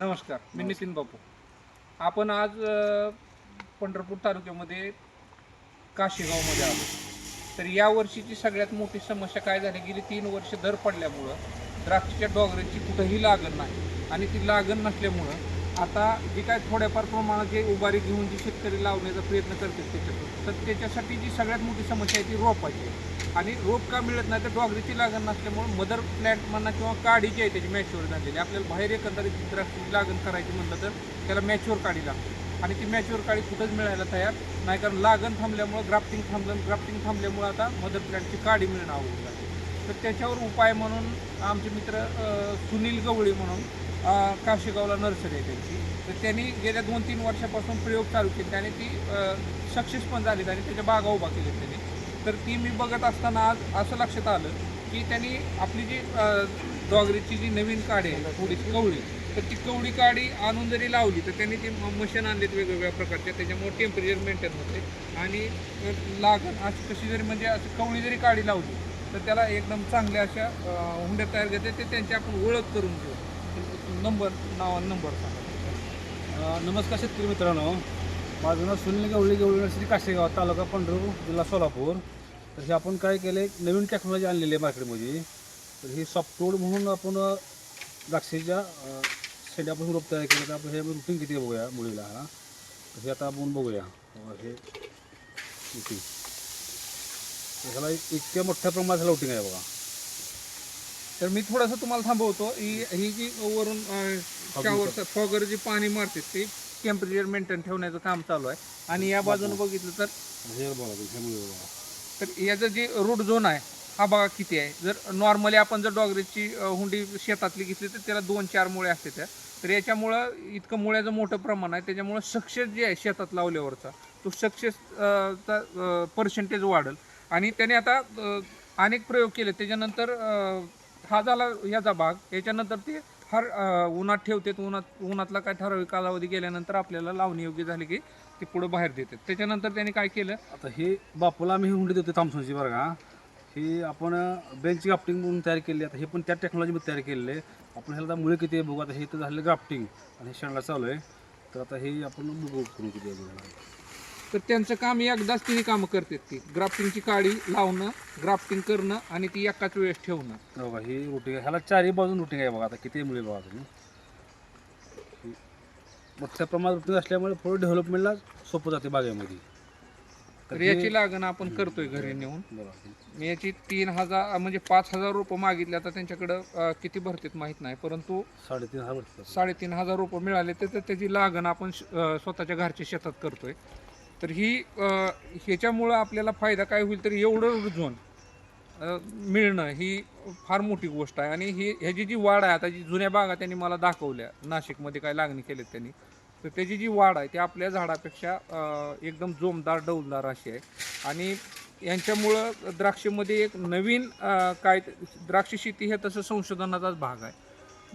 नमस्कार मी नितीन बापू. आपण आज पंढरपूर तालुक्यामध्ये काशीगावमध्ये आलो. तर या वर्षीची सगळ्यात मोठी समस्या काय झाली? गेली तीन वर्ष दर पडल्यामुळं द्राक्षाच्या डोंगराची कुठंही लागण नाही आणि ती लागण नसल्यामुळं आता जी काय थोड्याफार प्रमाणात जे उभारी घेऊन जी शेतकरी लावण्याचा प्रयत्न करतात त्याच्यातून तर त्याच्यासाठी जी सगळ्यात मोठी समस्या आहे ती रोपाची आहे. आणि रोप का मिळत नाही तर डॉगरीची लागण नसल्यामुळे मदर प्लॅन्ट म्हणा किंवा काढी जी आहे त्याची मॅच्युअर झालेली आपल्याला बाहेर एकंदरीत द्राक्षाची लागण करायची म्हणलं तर त्याला मॅच्युअर काढी लागते. आणि ती मॅच्युअर काडी कुठंच मिळायला तयार नाही कारण लागण थांबल्यामुळं ग्राफ्टिंग थांबलं ग्राफ्टिंग थांबल्यामुळं आता मदर प्लॅन्टची काडी मिळणं आवडून जाते तर त्याच्यावर उपाय म्हणून आमचे मित्र सुनील गवळी म्हणून काशीगावला नर्सरी आहे त्यांची. तर त्यांनी गेल्या दोन तीन वर्षापासून प्रयोग चालू केले आणि ती सक्सेस पण झाली आणि त्याच्या बागा उभा केल्या त्यांनी. तर ती मी बघत असताना आज असं लक्षात आलं की त्यांनी आपली जी डॉगरीची जी नवीन काडी आहे थोडीशी कवळी तर ती कवळी काडी आणून जरी लावली तर त्यांनी ती मशीन आणलेत वेगवेगळ्या प्रकारच्या त्याच्यामुळे टेम्परेचर मेंटेन होते आणि लागण अशी कशी जरी म्हणजे असं कवळी जरी काडी लावली तर त्याला एकदम चांगल्या अशा हुंड्या तयार करते. ते त्यांची आपण ओळख करून घेऊ. नंबर नावा नंबर सांगा. नमस्कार शेतकरी मित्रांनो. माझं नाव सुनील गवळी गवळी श्री काशेगाव तालुका पंढरपूर जिल्हा सोलापूर. तर हे आपण काय केलं एक नवीन टेक्नॉलॉजी आणलेली आहे मार्केटमध्ये तर ही सॉफ्टवूड म्हणून आपण द्राक्षेच्या शेंड्यापासून रोप तयार केलं. तर आपण हे रुटीन किती बघूया मुलीला. हा तर हे आता आपण बघूया. हे रुटीन ह्याला इतक्या मोठ्या प्रमाणात रुटीन आहे बघा. तर मी थोडंसं तुम्हाला थांबवतो. ही ही जी वरून शॉवर फॉगर जी पाणी मारते ते टेम्परेचर मेंटेन ठेवण्याचं काम चालू आहे. आणि या बाजूने बघितलं तर तर याचं जे रूट झोन आहे हा बघा किती आहे. जर नॉर्मली आपण जर डॉगरीची हुंडी शेतातली घेतली तर त्याला दोन चार मुळे असते त्या. तर याच्यामुळं इतकं मुळ्याचं मोठं प्रमाण आहे. त्याच्यामुळं सक्सेस जे आहे शेतात लावल्यावरचा तो सक्सेस चा पर्सेंटेज वाढेल. आणि त्याने आता अनेक प्रयोग केले. त्याच्यानंतर हा झाला याचा भाग. याच्यानंतर ते हर उन्हात ठेवते. उन्हात उन्हातला काय ठराविक कालावधी गेल्यानंतर आपल्याला लावणी योग्य झाली की ते पुढं बाहेर देतात. त्याच्यानंतर त्याने काय केलं? आता हे बापूला आम्ही हुंडी देतो थॉम्सनची बरं का. ही आपण बेंच ग्राफ्टिंग म्हणून तयार केली. आता हे पण त्या टेक्नॉलॉजीमध्ये तयार केलेलं आहे. आपण ह्याला आता मुळे किती बघू. आता हे तर झालं ग्राफ्टिंग आणि हे शेणाला चालू आहे. तर आता हे आपण बघू करून किती तर त्यांचं काम एकदाच तिने कामं करतात ती. ग्राफ्टिंगची काडी लावणं ग्राफ्टिंग करणं आणि ती एकाच वेळेस ठेवणं. तर बघा ही आहे. ह्याला चारही बाजून रुटिंग आहे बघा आता किती मुळे बघा तुम्ही. ही मोठ्या प्रमाणात रुटिंग असल्यामुळे थोडं डेव्हलपमेंटला सोपं जाते बागेमध्ये. तर हे- याची लागण आपण करतोय घरी नेऊन. बघा मी याची तीन हजार म्हणजे पाच हजार रुपये मागितले. आता त्यांच्याकडं अं, किती भरतात माहीत नाही परंतु साडेतीन हजार साडेतीन हजार रुपये मिळाले. तर तर त्याची लागण आपण श- अं, स्वतःच्या घरच्या शेतात करतोय. तर ही ह्याच्यामुळं आपल्याला फायदा काय होईल तर एवढं रुजवण मिळणं ही फार मोठी गोष्ट आहे. आणि ही ह्याची जी वाढ आहे आता जी जुन्या बागा त्यांनी मला दाखवल्या नाशिकमध्ये काय लागणी केलेत त्यांनी तर त्याची जी वाढ आहे ती आपल्या झाडापेक्षा एकदम जोमदार डौलदार अशी आहे. आणि यांच्यामुळं द्राक्षेमध्ये एक नवीन काय द्राक्ष शेती हे तसं संशोधनाचाच भाग आहे.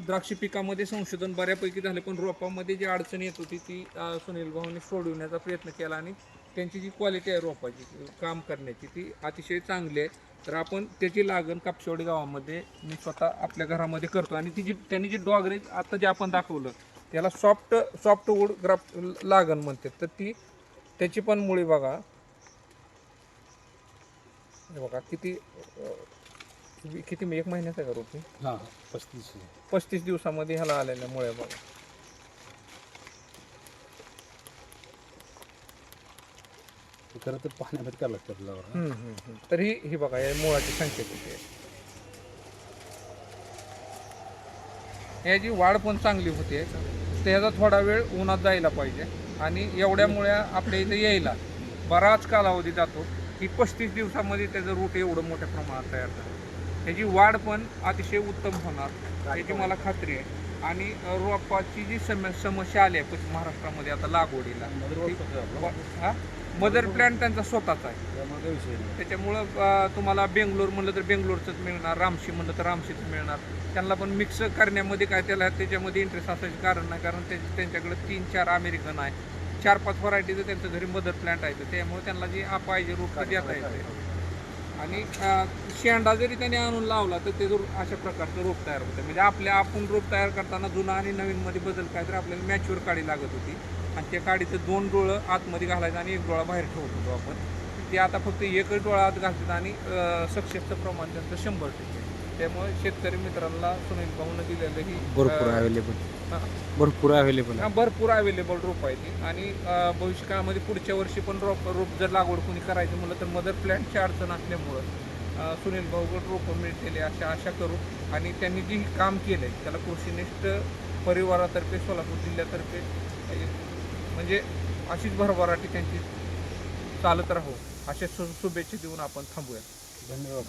द्राक्ष पिकामध्ये संशोधन बऱ्यापैकी झालं पण रोपामध्ये जी अडचण येत होती ती सुनील भाऊने सोडवण्याचा प्रयत्न केला आणि त्यांची जी क्वालिटी आहे रोपाची काम करण्याची ती अतिशय चांगली आहे. तर आपण त्याची लागण कापशेवाडी गावामध्ये मी स्वतः आपल्या घरामध्ये करतो आणि ती जी त्यांनी जी डॉगरेज आता जे आपण दाखवलं त्याला सॉफ्ट सॉफ्ट वूड ग्राफ लागण म्हणतात. तर ती त्याची पण मुळी बघा. हे बघा किती किती एक महिन्याचा आहे का रोपी? हां पस्तीस पस्तीस दिवसामध्ये ह्याला आलेल्या मुळे बघा. खरं तर पाण्यामध्ये करावं लागतं आपल्याला हम्म, हम्म, हम्म. तर ही ही बघा या मुळाची संख्या किती आहे? याची वाढ पण चांगली होते त्याचा थोडा वेळ उन्हात जायला पाहिजे. आणि एवढ्या मुळ्या आपल्या इथे यायला बराच कालावधी जातो की पस्तीस दिवसामध्ये त्याचं रूट एवढं मोठ्या प्रमाणात तयार झालं. त्याची वाढ पण अतिशय उत्तम होणार. याची मला खात्री आहे. आणि रोपाची जी सम समस्या आली आहे पश्चिम महाराष्ट्रामध्ये आता लागवडीला हा? मदर प्लॅन त्यांचा स्वतःचा आहे. त्याच्यामुळं तुम्हाला बेंगलोर म्हणलं तर बेंगलोरचंच मिळणार रामशी म्हणलं तर रामशीच मिळणार. त्यांना पण मिक्स करण्यामध्ये काय त्याला त्याच्यामध्ये इंटरेस्ट असायचं कारण नाही कारण ते त्यांच्याकडे तीन चार अमेरिकन आहे. चार पाच व्हरायटीचं त्यांचं घरी मदर प्लांट आहे. त्यामुळे त्यांना जे पाहिजे रूप देता येते आणि शेंडा जरी त्याने आणून लावला तर ते जर अशा प्रकारचं रोप तयार होतं. म्हणजे आपल्या आपण रोप तयार करताना जुना आणि नवीनमध्ये बदल काय तर आपल्याला मॅच्युअर काडी लागत होती. आणि त्या काडीचं दोन डोळं आतमध्ये घालायचं आणि एक डोळा बाहेर ठेवत होतो आपण. ते आता फक्त एकच डोळा आत घालतात आणि सक्सेसचं प्रमाण त्यांचं शंभर टक्के. त्यामुळे शेतकरी मित्रांना सुनील भाऊनं दिलेलं ही भरपूर अवेलेबल हा. भरपूर अवेलेबल हा, भरपूर अवेलेबल रोप आहे ती आणि अं, भविष्य काळामध्ये पुढच्या वर्षी पण रोप रोप जर लागवड कोणी करायची म्हणलं तर मदर प्लॅन्टची अडचण असल्यामुळं अं, सुनील भाऊगड रोपं मिळतील अशा आशा करू. आणि त्यांनी जे काम केलं आहे त्याला कृषीनिष्ठ परिवारातर्फे सोलापूर जिल्ह्यातर्फे अं, म्हणजे अशीच भरभराटी त्यांची चालत राहू. अशा शु शुभेच्छा देऊन आपण थांबूया. धन्यवाद.